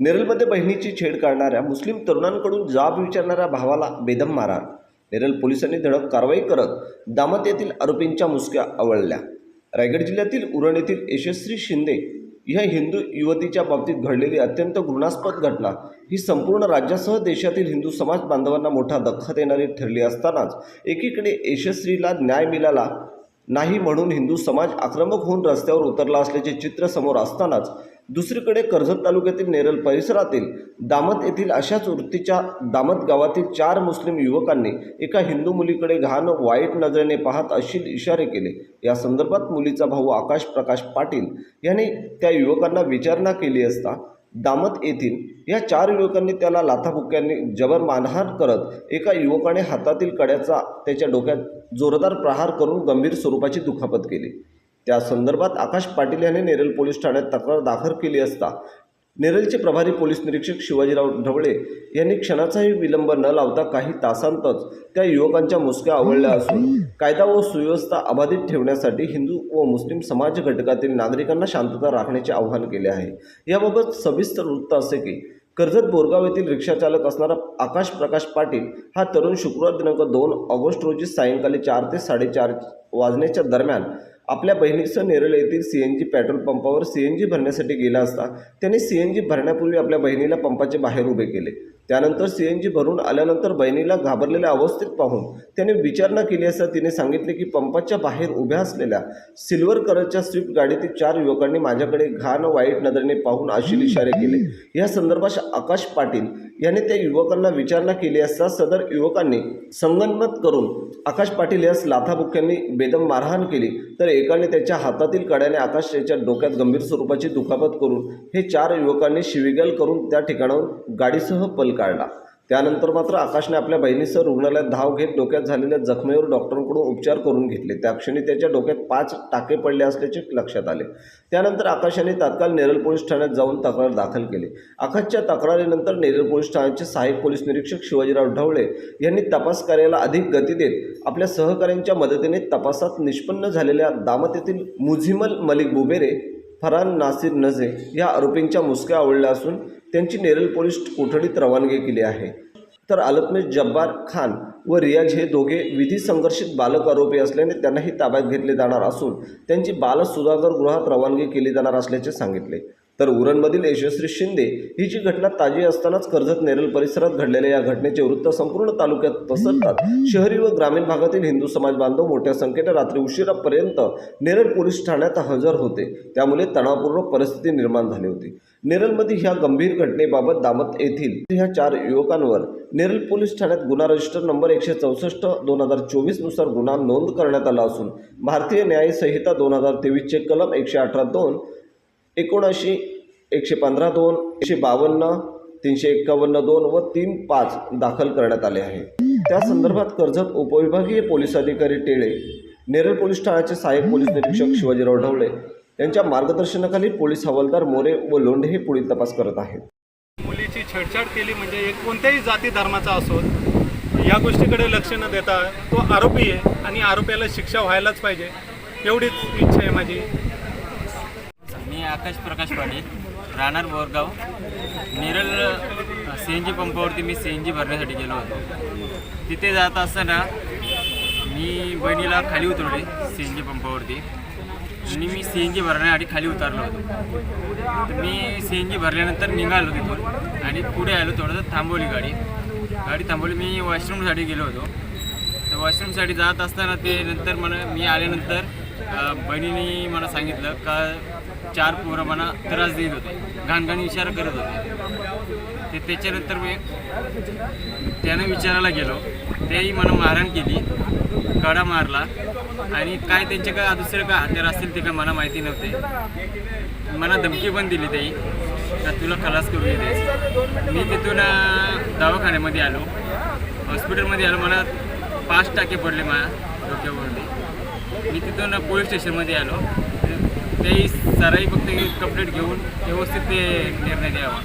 नेरलमध्ये बहिणीची छेड काढणाऱ्या मुस्लिम तरुणांकडून जाब विचारणाऱ्या भावाला बेदम मारहाण. नेरल पोलिसांनी धडक कारवाई करत दामत येथील आरोपींच्या मुसक्या आवळल्या. रायगड जिल्ह्यातील उरण येथील यशस्वी शिंदे ह्या हिंदू युवतीच्या बाबतीत घडलेली अत्यंत घृणास्पद घटना ही संपूर्ण राज्यासह देशातील हिंदू समाज बांधवांना मोठा धक्का देणारी ठरली असतानाच एकीकडे यशस्वीला न्याय मिळाला नाही म्हणून हिंदू समाज आक्रमक होऊन रस्त्यावर उतरला असल्याचे चित्र समोर असतानाच दुसरीकडे कर्जत तालुक्यातील नेरल परिसरातील दामत येथील अशाच वृत्तीच्या दामत गावातील चार मुस्लिम युवकांनी एका हिंदू मुलीकडे घाण वाईट नजरेने पाहत अशी इशारे केले. या संदर्भात मुलीचा भाऊ आकाश प्रकाश पाटील यांनी त्या युवकांना विचारणा केली असता दामत येथील या चार युवकांनी त्याला लाथाबुक्क्यांनी जबर मानहार करत एका युवकाने हातातील कड्याचा त्याच्या डोक्यात जोरदार प्रहार करून गंभीर स्वरूपाची दुखापत केली. त्या संदर्भात आकाश पाटील यांनी नेरल पोलीस ठाण्यात तक्रार दाखल केली असता नेरलचे प्रभारी पोलीस निरीक्षक शिवाजीराव ढवळे यांनी क्षणाचाही विलंब न लावता काही तासांतच त्या युवकांच्या मुसक्या आवळल्या असून कायदा व सुव्यवस्था अबाधित ठेवण्यासाठी हिंदू व मुस्लिम समाज घटकातील नागरिकांना शांतता राखण्याचे आवाहन केले आहे. याबाबत सविस्तर वृत्त असे की कर्जत बोरगाव येथील रिक्षाचालक असणारा आकाश प्रकाश पाटील हा तरुण शुक्रवार दिनांक दोन ऑगस्ट रोजी सायंकाळी चार ते साडेचार वाजण्याच्या दरम्यान आपल्या बहिणीसह नेरळ येथील सी एन जी पेट्रोल पंपावर सी एन जी भरण्यासाठी गेला असता त्याने सी एन जी भरण्यापूर्वी आपल्या बहिणीला पंपाचे बाहेर उभे केले. त्यानंतर सी एन जी भरून आल्यानंतर बहिणीला घाबरलेल्या अवस्थेत पाहून त्याने विचारणा केली असता तिने सांगितले की पंपाच्या बाहेर उभ्या असलेल्या सिल्वर कलरच्या स्विफ्ट गाडीतील चार युवकांनी माझ्याकडे घाण वाईट नजरेने पाहून आशिल इशारे केले. या संदर्भात आकाश पाटील याने त्या युवकांना विचारणा केली असता सदर युवकांनी संगनमत करून आकाश पाटील यास लाथाबुक्यांनी बेदम मारहाण केली. तर एकाने त्याच्या हातातील कड्याने आकाश याच्या डोक्यात गंभीर स्वरूपाची दुखापत करून हे चार युवकांनी शिवीगाळ करून त्या ठिकाणाहून गाडीसह पल काढला. त्यानंतर मात्र आकाशने आपल्या बहिणीसह रुग्णालयात धाव घेत डोक्यात झालेल्या जखमेवर डॉक्टरांकडून उपचार करून घेतले. त्या क्षणी त्याच्या डोक्यात पाच टाके पडले असल्याचे लक्षात आले. त्यानंतर आकाशाने तात्काळ नेरल पोलीस ठाण्यात जाऊन तक्रार दाखल केली. आकाशच्या तक्रारीनंतर नेरल पोलीस ठाण्याचे सहाय्यक पोलीस निरीक्षक शिवाजीराव ढवळे यांनी तपास कार्याला अधिक गती देत आपल्या सहकाऱ्यांच्या मदतीने तपासात निष्पन्न झालेल्या दामत येथील मुझिमल मलिक बुबेरे फरहान नासिर नझे या आरोपींच्या मुसक्या आवडल्या असून त्यांची नेरल पोलीस कोठडीत रवानगी केली आहे. तर अल्पमेश जब्बार खान व रियाज हे दोघे विधी संघर्षित बालक आरोपी असल्याने त्यांनाही ताब्यात घेतले जाणार असून त्यांची बाल सुधाकर गृहात रवानगी केली जाणार असल्याचे सांगितले. तर उरणमधील यशस्वी शिंदे ही जी घटना ताजी असतानाच कर्जत नेरल परिसरात घडलेल्या या घटनेचे वृत्त संपूर्ण तालुक्यात पसरतात. शहरी व ग्रामीण भागातील हिंदू समाज बांधव मोठ्या संख्येने रात्री उशिरापर्यंत नेरळ पोलीस ठाण्यात हजर होते. त्यामुळे तणावपूर्ण परिस्थिती निर्माण झाली होती. नेरळमध्ये ह्या गंभीर घटनेबाबत दामत येथील ह्या चार युवकांवर नेरल पोलीस ठाण्यात गुन्हा रजिस्टर नंबर एकशे चौसष्ट दोन हजार चोवीसनुसार गुन्हा नोंद करण्यात आला असून भारतीय न्यायसंहिता दोन हजार तेवीसचे कलम एकशे अठरा दोन एकोणऐंशी एकशे पंधरा दोन एकशे बावन्न तीनशे एक्कावन्न दोन व तीन पाच दाखल करण्यात आले आहे. त्या संदर्भात कर्जत उपविभागीय पोलीस अधिकारी टेळे नेरळ पोलीस ठाण्याचे सहाय्यक पोलीस निरीक्षक शिवाजीराव ढवळे यांच्या मार्गदर्शनाखाली पोलीस हवालदार मोरे व लोंढे हे पुढील तपास करत आहेत. मुलीची छेडछाड केली म्हणजे एक कोणत्याही जाती धर्माचा असो या गोष्टीकडे लक्ष न देता तो आरोपी आहे आणि आरोपीला शिक्षा व्हायलाच पाहिजे एवढीच इच्छा आहे माझी. आकाश प्रकाश पाटील राहणार Borgaon. Neral C N G पंपावरती मी सी एन जी भरण्यासाठी गेलो होतो. तिथे जात असताना मी बहिणीला खाली उतरवले सी एन जी पंपावरती. आणि मी सी एन जी भरण्यासाठी खाली उतरलो होतो. तर मी सी एन जी भरल्यानंतर निघालो तिथून आणि पुढे आलो थोडंसं थांबवली गाडी. गाडी थांबवली. मी वॉशरूमसाठी गेलो होतो. तर वॉशरूमसाठी जात असताना ते नंतर मला मी आल्यानंतर बहिणीने मला सांगितलं का चार पोरं मला त्रास देत होते. घाणघाण इशारा करत होते. ते त्याच्यानंतर मी त्यानं विचारायला गेलो. तेही मला मारहाण केली. कडा मारला. आणि काय त्यांचे काय दुसरं काय हत्यार असतील ते काय मला माहिती नव्हते. मला धमकी पण दिली त्याही का तुला खलास करू येते. मी तिथून दवाखान्यामध्ये आलो. हॉस्पिटलमध्ये आलो. मला पाच टाके पडले माझ्या. डोक्यावरती. मी तिथून पोलीस स्टेशनमध्ये आलो. तेही साराही फक्त कंप्लेंट घेऊन व्यवस्थित ते निर्णय द्यावा.